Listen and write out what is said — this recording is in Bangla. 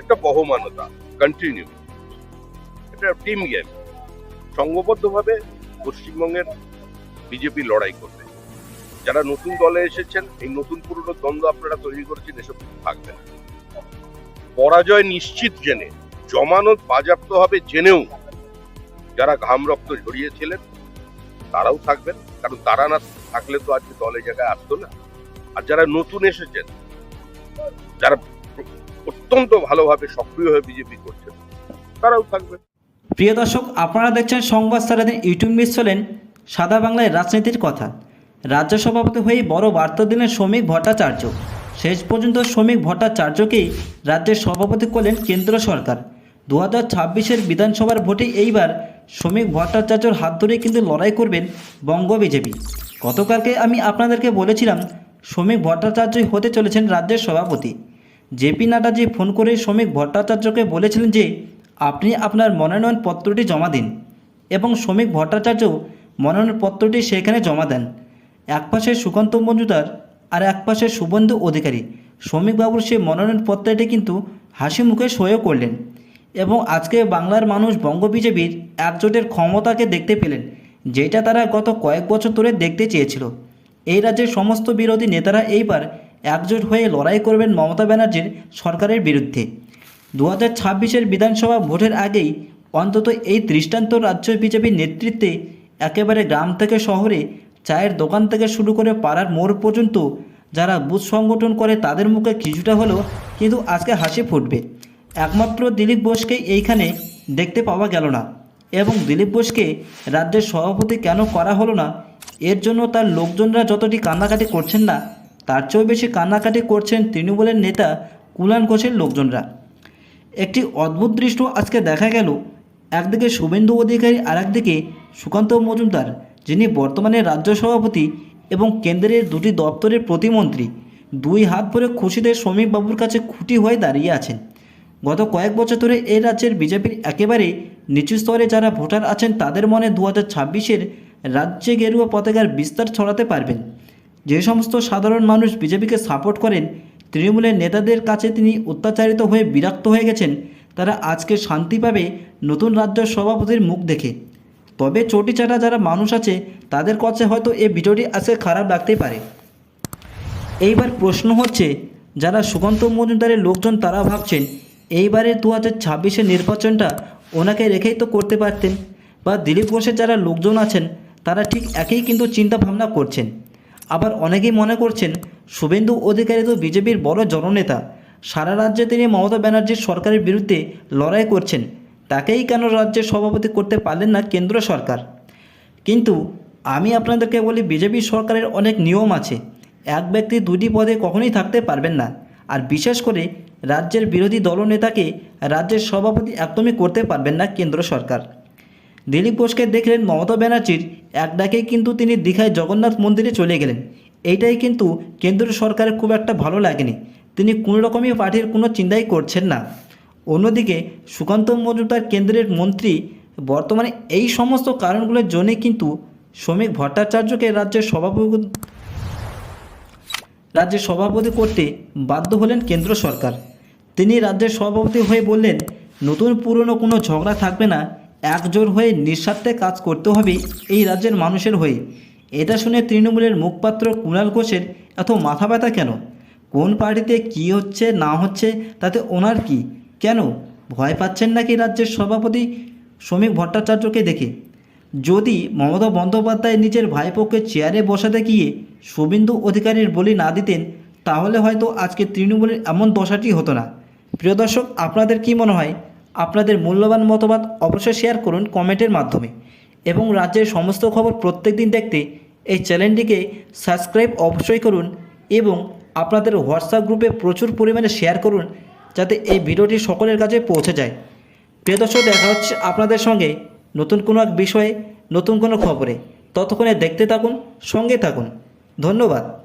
একটা বহমানতা কন্টিনিউ এটা টিম গেম সংঘবদ্ধভাবে পশ্চিমবঙ্গের বিজেপি লড়াই করবে। যারা নতুন দলে এসেছেন, এই নতুন পুরনো দ্বন্দ্ব আপনারা তৈরি করেছেন, এসব থাকবে পরাজয় নিশ্চিত জেনে, জমানত বাজেয়াপ্ত হবে জেনেও যারা ঘাম রক্ত ঝরিয়েছিলেন, তারাও থাকবেন। কারণ তারা না থাকলে তো আজকে দলে জায়গায় আসতো না। আর যারা নতুন এসেছেন, যারা অত্যন্ত ভালোভাবে সক্রিয় হয়ে বিজেপি করছেন তারাও থাকবে। প্রিয় দর্শক, আপনারা দেখছেন সংবাদ সারাদিন ইউটিউব মিস চলেন সাদা বাংলায় রাজনীতির কথা। রাজ্য সভাপতি হয়ে বড় বার্তা দিলেন শ্রমিক ভট্টাচার্য। শেষ পর্যন্ত শ্রমিক ভট্টাচার্যকেই রাজ্যের সভাপতি করলেন কেন্দ্র সরকার। দু হাজার ছাব্বিশের বিধানসভার ভোটে এইবার শ্রমিক ভট্টাচার্যর হাত ধরে কিন্তু লড়াই করবেন বঙ্গ বিজেপি। গতকালকে আমি আপনাদেরকে বলেছিলাম, শ্রমিক ভট্টাচার্যই হতে চলেছেন রাজ্যের সভাপতি। জেপি নাড্ডাজি ফোন করে শ্রমিক ভট্টাচার্যকে বলেছিলেন যে, আপনি আপনার মনোনয়ন পত্রটি জমা দিন এবং শ্রমিক ভট্টাচার্য মনোনয়ন পত্রটি সেখানে জমা দেন। এক পাশে সুকান্ত মজুমদার আর এক পাশে শুভেন্দু অধিকারী। শ্রমিকবাবুর সেই মনোনয়ন পত্রটি কিন্তু হাসি মুখে সইও করলেন এবং আজকে বাংলার মানুষ বঙ্গ বিজেপির একজোটের ক্ষমতাকে দেখতে পেলেন, যেটা তারা গত কয়েক বছর ধরে দেখতে চেয়েছিল। এই রাজ্যের সমস্ত বিরোধী নেতারা এইবার একজোট হয়ে লড়াই করবেন মমতা ব্যানার্জির সরকারের বিরুদ্ধে। দু হাজার ছাব্বিশের বিধানসভা ভোটের আগেই অন্তত এই দৃষ্টান্ত রাজ্য বিজেপির নেতৃত্বে একেবারে গ্রাম থেকে শহরে চায়ের দোকান থেকে শুরু করে পাড়ার মোড় পর্যন্ত যারা বুথ সংগঠন করে তাদের মুখে কিছুটা হলেও কিন্তু আজকে হাসি ফুটবে। একমাত্র দিলীপ বোসকে এইখানে দেখতে পাওয়া গেল না। এবং দিলীপ বোসকে রাজ্যের সভাপতি কেন করা হলো না, এর জন্য তার লোকজনরা যতটি কান্নাকাটি করছেন না তার চেয়েও বেশি কান্নাকাটি করছেন তৃণমূলের নেতা কুলান ঘোষের লোকজনরা। একটি অদ্ভুত দৃশ্য আজকে দেখা গেল। একদিকে শুভেন্দু অধিকারী আর একদিকে সুকান্ত মজুমদার, যিনি বর্তমানে রাজ্য সভাপতি এবং কেন্দ্রের দুটি দপ্তরের প্রতিমন্ত্রী। দুই হাত ভরে খুশিতে শ্রমিকবাবুর কাছে খুঁটি হয়ে দাঁড়িয়ে আছেন। গত কয়েক বছর ধরে এই রাজ্যের বিজেপির একেবারে নিচু স্তরে যারা ভোটার আছেন, তাদের মনে দু হাজার ছাব্বিশের রাজ্যে গেরুয়া পতাকার বিস্তার ছড়াতে পারবেন। যে সমস্ত সাধারণ মানুষ বিজেপিকে সাপোর্ট করেন, তৃণমূলের নেতাদের কাছে তিনি অত্যাচারিত হয়ে বিরক্ত হয়ে গেছেন। তারা আজকে শান্তি পাবে নতুন রাজ্য সভাপতির মুখ দেখে। তবে চটি চাটা যারা মানুষ আছে, তাদের কাছে হয়তো এই ভিডিওটি আজকে খারাপ লাগতেই পারে। এইবার প্রশ্ন হচ্ছে, যারা সুকান্ত মজুমদারের লোকজন তারা ভাবছেন, এইবারে দু হাজার ছাব্বিশের নির্বাচনটা ওনাকে রেখেই তো করতে পারতেন। বা দিলীপ ঘোষের যারা লোকজন আছেন, তারা ঠিক একই কিন্তু চিন্তা ভাবনা করছেন। আবার অনেকেই মনে করছেন, শুভেন্দু অধিকারী তো বিজেপির বড় জননেতা। সারা রাজ্যে তিনি মমতা ব্যানার্জির সরকারের বিরুদ্ধে লড়াই করছেন। তাকেই কেন রাজ্যের সভাপতি করতে পারলেন না কেন্দ্র সরকার? কিন্তু আমি আপনাদেরকে বলি, বিজেপি সরকারের অনেক নিয়ম আছে। এক ব্যক্তি দুটি পদে কখনোই থাকতে পারবেন না। আর বিশেষ করে রাজ্যের বিরোধী দলনেতাকে রাজ্যের সভাপতি একদমই করতে পারবেন না কেন্দ্র সরকার। দিলীপ ঘোষকে দেখলেন মমতা ব্যানার্জির এক ডাকে কিন্তু তিনি দীঘায় জগন্নাথ মন্দিরে চলে গেলেন। এইটাই কিন্তু কেন্দ্র সরকারের খুব একটা ভালো লাগেনি। তিনি কোনো রকমই পার্টির কোনো চিন্তাই করছেন না। অন্যদিকে সুকান্ত মজুমদার কেন্দ্রের মন্ত্রী বর্তমানে এই সমস্ত কারণগুলোর জন্যে কিন্তু শ্রমিক ভট্টাচার্যকে রাজ্যের সভাপতি রাজ্যের সভাপতি করতে বাধ্য হলেন কেন্দ্র সরকার। তিনি রাজ্যের সভাপতি হয়ে বললেন, নতুন পুরনো কোনো ঝগড়া থাকবে না। একজোট হয়ে নিঃস্বার্থে কাজ করতে হবে এই রাজ্যের মানুষের হয়ে। এটা শুনে তৃণমূলের মুখপাত্র কুণাল ঘোষের এত মাথা ব্যথা কেন? কোন পার্টিতে কি হচ্ছে, না হচ্ছে, তাতে ওনার কি? কেন? ভয় পাচ্ছেন নাকি রাজ্যের সভাপতি শ্রমিক ভট্টাচার্যকে দেখে? যদি মমতা বন্দ্যোপাধ্যায় নিজের ভাইপোকে চেয়ারে বসাতে গিয়ে শুভেন্দু অধিকারীর বলি না দিতেন, তাহলে হয়তো আজকে তৃণমূলের এমন দশাটি হতো না। প্রিয় দর্শক, আপনাদের কি মনে হয়? আপনাদের মূল্যবান মতবাদ অবশ্যই শেয়ার করুন কমেন্টের মাধ্যমে এবং রাজ্যের সমস্ত খবর প্রত্যেক দিন দেখতে এই চ্যানেলটিকে সাবস্ক্রাইব অবশ্যই করুন এবং আপনাদের হোয়াটসঅ্যাপ গ্রুপে প্রচুর পরিমাণে শেয়ার করুন যাতে এই ভিডিওটি সকলের কাছে পৌঁছে যায়। প্রিয় দর্শক, দেখা হচ্ছে আপনাদের সঙ্গে নতুন কোনো এক বিষয়ে, নতুন কোনো খবরে। ততক্ষণে দেখতে থাকুন, সঙ্গে থাকুন। ধন্যবাদ।